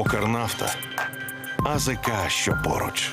Укрнафта. АЗК, що поруч.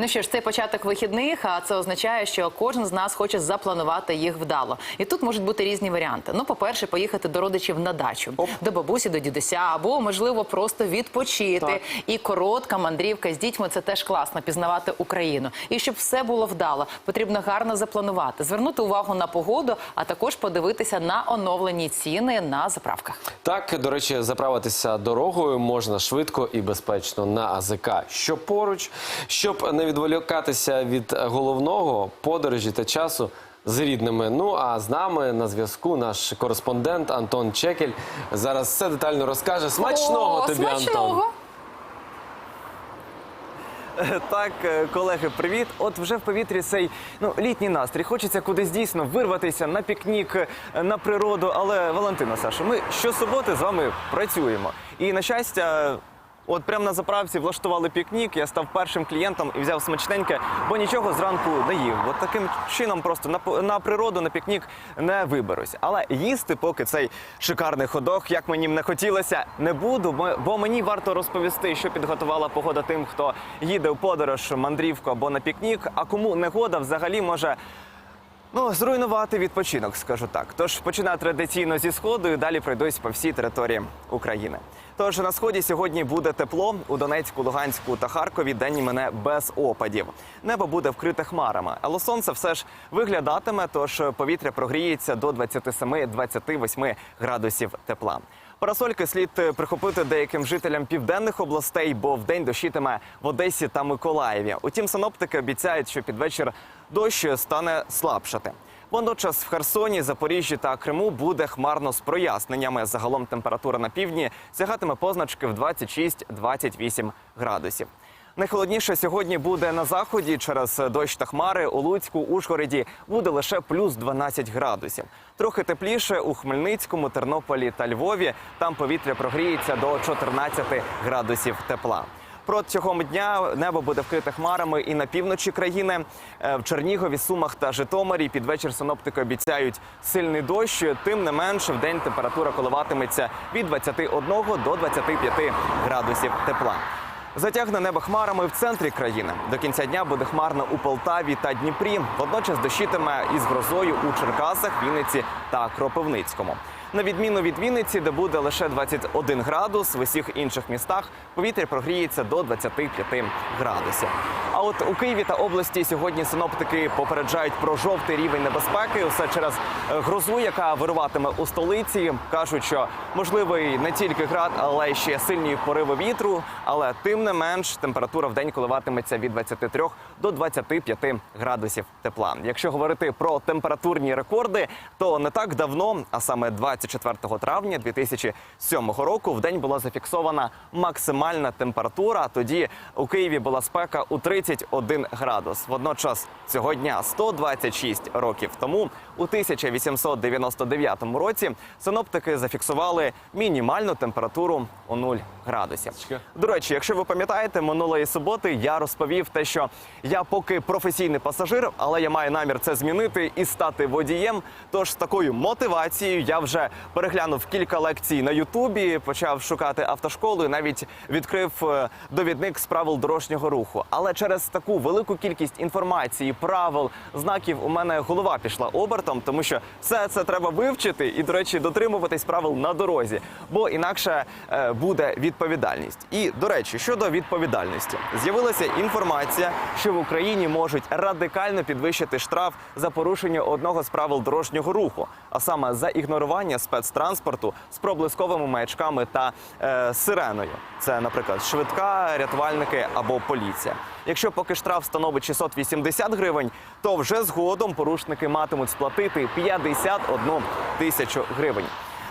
Ну що ж, це початок вихідних, а це означає, що кожен з нас хоче запланувати їх вдало. І тут можуть бути різні варіанти. Ну, по-перше, поїхати до родичів на дачу, до бабусі, до дідуся, або можливо просто відпочити. Так. І коротка мандрівка з дітьми це теж класно пізнавати Україну. І щоб все було вдало, потрібно гарно запланувати, звернути увагу на погоду, а також подивитися на оновлені ціни на заправках. Так, до речі, заправитися дорогою можна швидко і безпечно на АЗК, що поруч, щоб не відволікатися від головного подорожі та часу з рідними. Ну а з нами на зв'язку наш кореспондент Антон Чекель зараз все детально розкаже. Смачного О, тобі, Антон! Так, е, колеги, привіт. От вже в повітрі цей ну літній настрій. Хочеться кудись дійсно вирватися на пікнік, е, на природу. Але Валентина Саша, ми щосуботи з вами працюємо. І на щастя. От прямо на заправці влаштували пікнік. Я став першим клієнтом і взяв смачненьке, бо нічого зранку не їв. От таким чином просто на, на природу, на пікнік не виберусь. Але їсти, поки цей шикарний ходок, як мені не хотілося, не буду, бо мені варто розповісти, що підготувала погода тим, хто їде в подорож, мандрівку або на пікнік. А кому негода взагалі може. Ну, зруйнувати відпочинок, скажу так. Тож починаю традиційно зі сходу і далі пройдусь по всій території України. Тож на сході сьогодні буде тепло у Донецьку, Луганську та Харкові. День мене без опадів. Небо буде вкрите хмарами, але сонце все ж виглядатиме. Тож повітря прогріється до 27-28 градусів тепла. Парасольки слід е, прихопити деяким жителям південних областей, бо вдень дощитиме в Одесі та Миколаєві. Утім, синоптики обіцяють, що під вечір дощ стане слабшати. Водночас в Херсоні, Запоріжжі та Криму буде хмарно з проясненнями. Загалом температура на півдні сягатиме позначки в 26-28 градусів. Найхолодніше сьогодні буде на заході через дощ та хмари. У Луцьку, Ужгороді буде лише плюс 12 градусів. Трохи тепліше у Хмельницькому, Тернополі та Львові. Там повітря прогріється до 14 градусів тепла. Протягом дня небо буде вкрите хмарами і на півночі країни. Е, В Чернігові, Сумах та Житомирі під вечір синоптики обіцяють сильний дощ. Тим не менше, в день температура коливатиметься від 21 до 25 градусів тепла. Затягне небо хмарами в центрі країни. До кінця дня буде хмарно у Полтаві та Дніпрі. Водночас дощитиме із грозою у Черкасах, Вінниці та Кропивницькому. На відміну від Вінниці, де буде лише 21 градус, в усіх інших містах повітря прогріється до 25 градусів. А от у Києві та області сьогодні синоптики попереджають про жовтий рівень небезпеки. Усе через е, грозу, яка вируватиме у столиці. кажуть, що можливий не тільки град, але ще сильні пориви вітру. Але тим не менш температура в день коливатиметься від 23 до 25 градусів тепла. Якщо говорити про температурні рекорди, то не так давно, а саме 24 травня 2007 року, в день була зафіксована максимальна температура. Тоді у Києві була спека у 31 градус. Водночас цього дня 126 років тому, у 1899 році, синоптики зафіксували мінімальну температуру у 0 градусів. До речі, якщо ви пам'ятаєте, минулої суботи я розповів те, що я поки професійний пасажир, але я маю намір це змінити і стати водієм. Тож з такою мотивацією я вже переглянув кілька лекцій на Ютубі, почав шукати автошколу і навіть відкрив е, довідник з правил дорожнього руху. Але через таку велику кількість інформації, правил, знаків у мене голова пішла обертом, тому що все це треба вивчити і, до речі, дотримуватись правил на дорозі, бо інакше е, буде відповідальність. І до речі, щодо відповідальності, з'явилася інформація, що в Україні можуть радикально підвищити штраф за порушення одного з правил дорожнього руху, а саме за ігнорування спецтранспорту з проблисковими маячками та е, сиреною. Це, наприклад, швидка, рятувальники або поліція. Якщо поки штраф становить 680 гривень, то вже згодом порушники матимуть сплатити 51 тисячу гривень.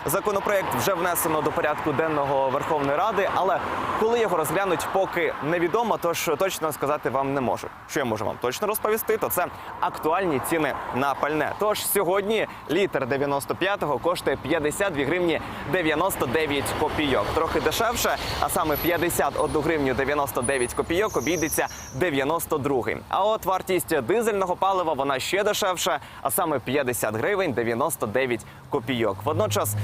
Законопроект вже внесено до порядку денного Верховної Ради, але коли його розглянуть, поки невідомо, тож точно сказати вам не можу. Що я можу вам точно розповісти, то це актуальні ціни на пальне. Тож сьогодні літр 95-го коштує 52 гривні 99 копійок. Трохи дешевше, а саме 51 гривню 99 копійок обійдеться 92-й. А от вартість дизельного палива вона ще дешевше, а саме 50 гривень 99 копійок. Водночас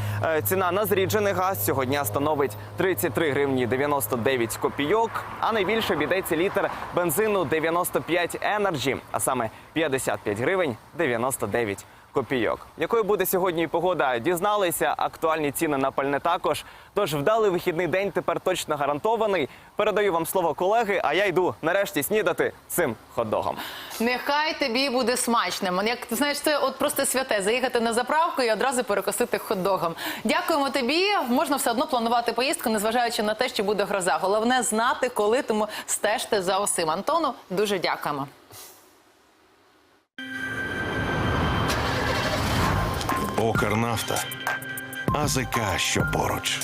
Ціна на зріджений газ сьогодні становить 33 гривні 99 копійок, а найбільше бідеться літр бензину 95 Energy, а саме 55 гривень 99 копійок. Якою буде сьогодні погода? Дізналися. Актуальні ціни на пальне також. Тож вдалий вихідний день тепер точно гарантований. Передаю вам слово колеги, а я йду нарешті снідати цим хот-догом. Нехай тобі буде смачним. Як ти знаєш, це от просто святе заїхати на заправку і одразу перекусити хот-догом. Дякуємо тобі. Можна все одно планувати поїздку, незважаючи на те, що буде гроза. Головне знати, коли тому стежте за усім. Антону дуже дякуємо. Укрнафта. АЗК, що поруч.